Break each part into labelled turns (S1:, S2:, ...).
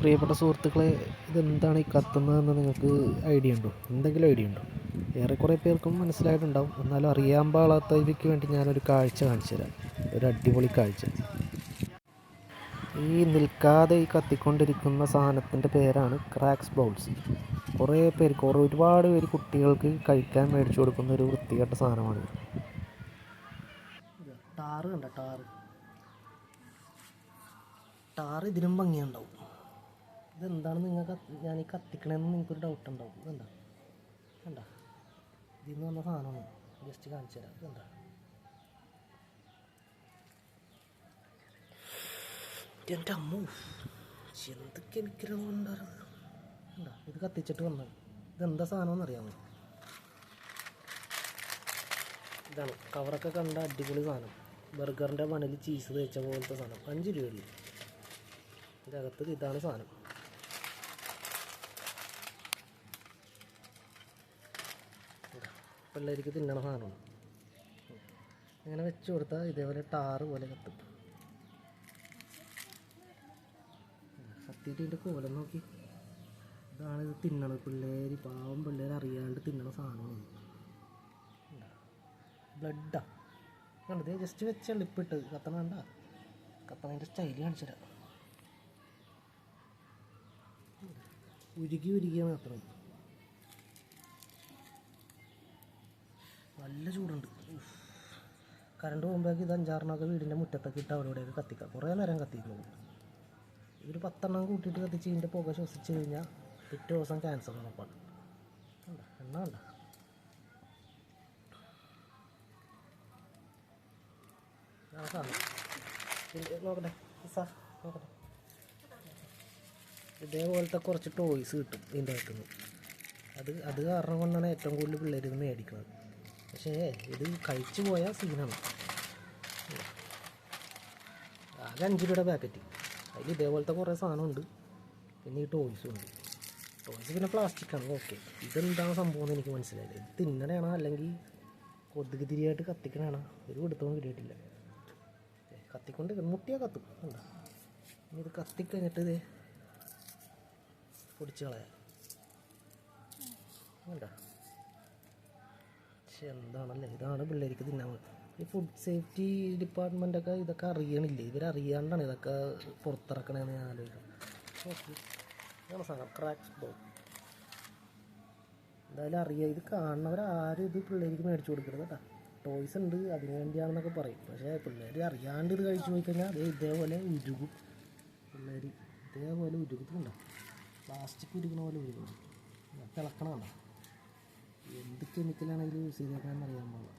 S1: പ്രിയപ്പെട്ട സുഹൃത്തുക്കളെ ഇതെന്താണ് ഈ കത്തുന്നതെന്ന് നിങ്ങൾക്ക് ഐഡിയ ഉണ്ടോ? എന്തെങ്കിലും ഐഡിയ ഉണ്ടോ? ഏറെക്കുറെ പേർക്കും മനസ്സിലായിട്ടുണ്ടാവും. എന്നാലും അറിയാൻ പാടാത്തവർക്ക് വേണ്ടി ഞാനൊരു കാഴ്ച കാണിച്ചു തരാം. ഒരു അടിപൊളി കാഴ്ച. ഈ നിൽക്കാതെ ഈ കത്തിക്കൊണ്ടിരിക്കുന്ന സാധനത്തിന്റെ പേരാണ് ക്രാക്സ് ബൗൾസ് കുറേ പേര് കുറേ ഒരുപാട് പേര് കുട്ടികൾക്ക് കഴിക്കാൻ മേടിച്ചു കൊടുക്കുന്ന ഒരു വൃത്തികെട്ട സാധനമാണ് ടാറ് കണ്ട ടാറ്. ടാറ് ഇതിനും ഭംഗിയുണ്ടാവും. ഇതെന്താണ് നിങ്ങൾക്ക് ഞാൻ ഈ കത്തിക്കണമെന്ന് നിങ്ങൾക്കൊരു ഡൗട്ട് ഉണ്ടാവും. ഇതെന്താ? കണ്ട ഇതിൽ നിന്ന് വന്ന സാധനമാണ്. ജസ്റ്റ് കാണിച്ചു തരാം. ഇതെന്താ? എന്റെ അമ്മ. എന്ത് കെമിക്കലാണ് ഇത് കത്തിച്ചിട്ട് വന്നത് ഇതെന്താ സാധനം അറിയാമോ? ഇതാണ്. കവറൊക്കെ കണ്ട അടിപൊളി സാധനം. ബർഗറിന്റെ മണലിൽ ചീസ് തേച്ച പോലത്തെ സാധനം. അഞ്ച് രൂപയുള്ളൂ ഇതിനകത്ത് ഇതാണ് സാധനം ഇതാ, പിള്ളേർക്ക് തിന്നണ സാധനമാണ്. അങ്ങനെ വെച്ച് കൊടുത്താൽ ഇതേപോലെ ടാറ് പോലെ കത്തും. ഇതിന്റെ കോലം നോക്കി. ഇതാണ് ഇത് തിന്നണത്. പിള്ളേർ പാവം പിള്ളേർ അറിയാണ്ട് തിന്നണ സാധനമാണ് ബ്ലഡാ. കണ്ടത് ജസ്റ്റ് വെച്ച ഇപ്പം ഇട്ട് കത്തണ കണ്ട? കത്തണതിന്റെ സ്റ്റൈൽ കാണിച്ചു തരാം. ഉരുകി ഉരുകിയാണ് കത്തണത്. നല്ല ചൂടുണ്ട്. കറണ്ട് പോകുമ്പോഴേക്ക് ഇത് അഞ്ചാറിനൊക്കെ വീടിന്റെ മുറ്റത്തൊക്കെ ഇട്ട് അവിടെ ഇവിടെയൊക്കെ കത്തിക്കാം. കുറേ നേരം കത്തിക്കുന്നു ഇതൊരു പത്തെണ്ണം കൂട്ടിയിട്ട് കത്തിച്ച് ഇതിന്റെ പുക ശ്വസിച്ച് കഴിഞ്ഞാൽ പിറ്റേ ദിവസം ക്യാൻസർ ഉറപ്പാണ് എണ്ണ കണ്ട? ഇതേപോലത്തെ കുറച്ച് ടോയ്സ് കിട്ടും ഇതിന്റെ അകത്തുനിന്ന്. അത് അത് കാരണം കൊണ്ടാണ് ഏറ്റവും കൂടുതൽ പിള്ളേർ ഇത് മേടിക്കുന്നത്. പക്ഷേ ഇത് കഴിച്ചു പോയ സീനാണ്. ആകെ അഞ്ച് രൂപയുടെ പാക്കറ്റ്. അതിൽ ഇതേപോലത്തെ കുറേ സാധനമുണ്ട്. പിന്നെ ഈ ടോയ്സും ഉണ്ട്. ടോയ്സ് പിന്നെ പ്ലാസ്റ്റിക്കാണ് ഓക്കെ ഇതെന്താണ് സംഭവം എന്ന് എനിക്ക് മനസ്സിലായില്ല. ഇത് തിന്നണയാണോ? അല്ലെങ്കിൽ കൊതുക് തിരിയായിട്ട് കത്തിക്കണയാണോ? ഒരു പിടുത്തവും കിട്ടിയിട്ടില്ല. കത്തിക്കൊണ്ട് മുട്ടിയാൽ കത്തും. എന്താ ഇത് കത്തിക്കഴിഞ്ഞിട്ട് ഇത് പൊടിച്ച് കളയാം. വേണ്ട പക്ഷെ എന്താണല്ലേ? ഇതാണ് പിള്ളേർക്ക് തിന്നാൻ ഈ ഫുഡ് സേഫ്റ്റി ഡിപ്പാർട്ട്മെന്റൊക്കെ ഇതൊക്കെ അറിയണില്ലേ? ഇവരറിയാണ്ടാണ് ഇതൊക്കെ പുറത്തിറക്കണമെന്ന് ഞാൻ ആലോചിക്കണം ഓക്കെ ഇതാണ് സാധനം ക്രാക്സ് ബോൾ എന്തായാലും അറിയാം. ഇത് കാണുന്നവരാരും ഇത് പിള്ളേർക്ക് മേടിച്ചു കൊടുക്കരുത് കേട്ടോ. ടോയ്സ് ഉണ്ട് അതിനു വേണ്ടിയാണെന്നൊക്കെ പറയും. പക്ഷേ പിള്ളേർ അറിയാണ്ട് ഇത് കഴിച്ചു പോയി കഴിഞ്ഞാൽ അതേ ഇതേപോലെ ഉരുകും. പിള്ളേർ ഇതേപോലെ ഉരുകുന്നുണ്ടോ. പ്ലാസ്റ്റിക് ഉരുകണ പോലെ ഉരുകും തിളക്കണമല്ല എന്ത് കെമിക്കലാണ് അതിൽ യൂസ് ചെയ്തേക്കാന്ന് അറിയാൻ പാടില്ല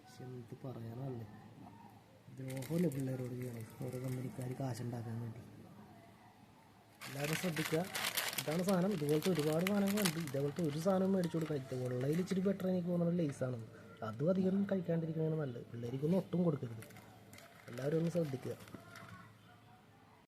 S1: പക്ഷെ എന്ത് പറയാനല്ലേ? ദ്രോഹമല്ലേ പിള്ളേരോട് ചെയ്യണം? ഓരോ കമ്പനിക്കാർ കാശുണ്ടാക്കാൻ വേണ്ടി. എല്ലാവരും ശ്രദ്ധിക്കുക. ഇതാണ് സാധനം. ഇതുപോലത്തെ ഒരുപാട് സാധനങ്ങളുണ്ട് ഇതേപോലത്തെ ഒരു സാധനം മേടിച്ചു കൊടുക്കാം ഇതുപോലുള്ളതിൽ ഇച്ചിരി ബെറ്റർ എനിക്ക് തോന്നുന്നത് ലേസാണ് അതും അധികം കഴിക്കാണ്ടിരിക്കുന്നതാണ് നല്ലത്. പിള്ളേർക്കൊന്നും ഒട്ടും കൊടുക്കരുത്. എല്ലാവരും ഒന്ന് ശ്രദ്ധിക്കുക.